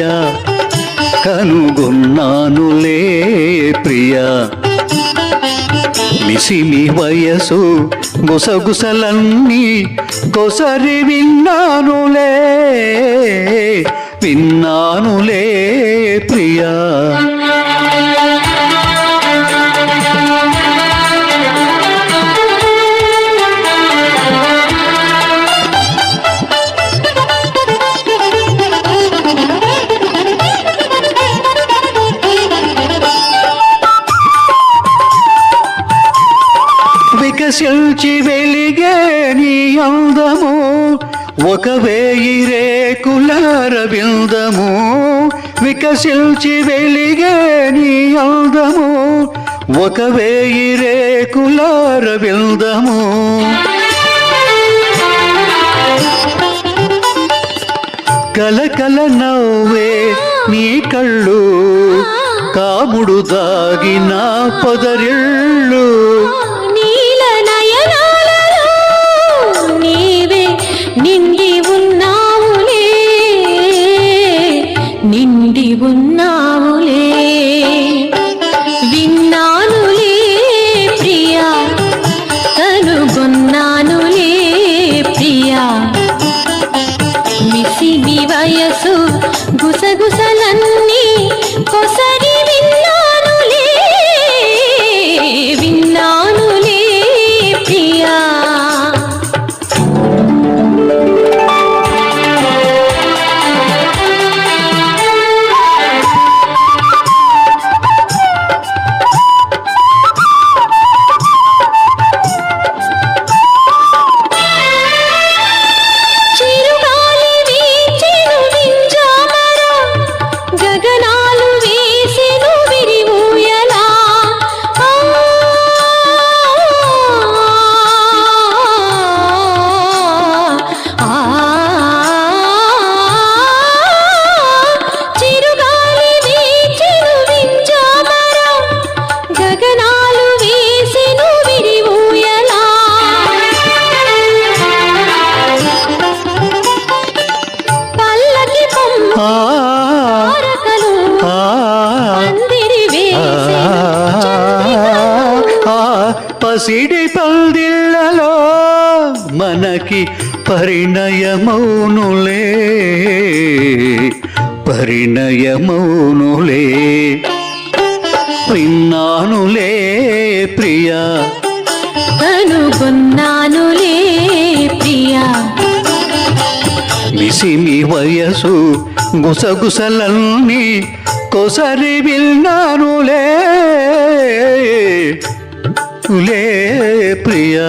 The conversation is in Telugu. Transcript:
ప్రియా కనుగొన్నానులే ప్రియా. మిసిమి వయసు గుసగుసలన్నీ కొసరి విన్నానులే విన్నానులే ప్రియా. వికసించి వెలిగే నీ అందము ఒక వేయి రేకులార బిందము వికసించి వెలిగే నీ అందము ఒక వేయి రేకులార బిందము కలకల నవ్వే నీ కళ్ళు కాముడు దాగిన పొదరిళ్ళు. ఉన్నావులే విన్నానులే ప్రియా కనుగొన్నానులే ప్రియా. మిసిమి వయసు గుసగుసలన్నీ పసిడి పల్దిళ్ళలో మనకి పరిణయమౌనులే. పరిణయమౌనులే. విన్నానులే ప్రియా. కనుగొన్నానులే ప్రియా. మిసిమి వయసు గుసగుసలన్నీ కొసరి విన్నానులే ప్రియా.